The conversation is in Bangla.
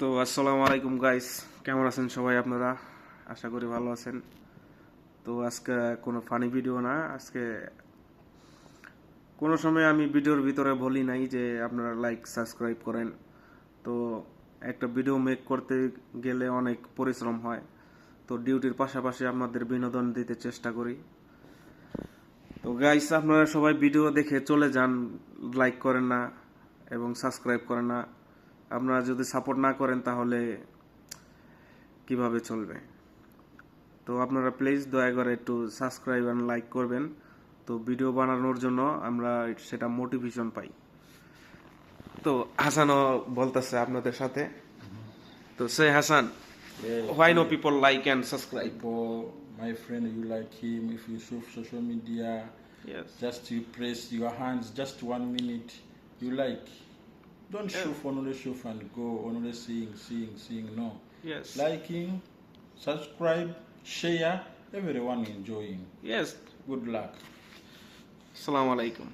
তো আসসালামু আলাইকুম গাইস কেমন আছেন সবাই আপনারা? আশা করি ভালো আছেন। তো আজকে কোনো ফানি ভিডিও না, আজকে কোনো সময় আমি ভিডিওর ভিতরে বলি নাই যে আপনারা লাইক সাবস্ক্রাইব করেন। তো একটা ভিডিও মেক করতে গেলে অনেক পরিশ্রম হয়। তো ডিউটির পাশাপাশি আপনাদের বিনোদন দিতে চেষ্টা করি। তো গাইস আপনারা সবাই ভিডিও দেখে চলে যান লাইক করেন না এবং সাবস্ক্রাইব করেন না। আপনারা যদি সাপোর্ট না করেন তাহলে কীভাবে চলবে? তো আপনারা প্লিজ দয়া করে একটু সাবস্ক্রাইব আর লাইক করবেন। তো ভিডিও বানানোর জন্য আমরা সেটা মোটিভেশন পাই। তো হাসানও বলতেছে আপনাদের সাথে। তো সে Hasan why no people like and subscribe people, my friend, you like him. If you show social media, yes just you press your hands, just one minute, you like. Don't yeah. show only show and go only seeing, seeing, seeing. No. Yes. Liking, subscribe, share. Everyone enjoying. Yes. Good luck. Assalamu alaikum.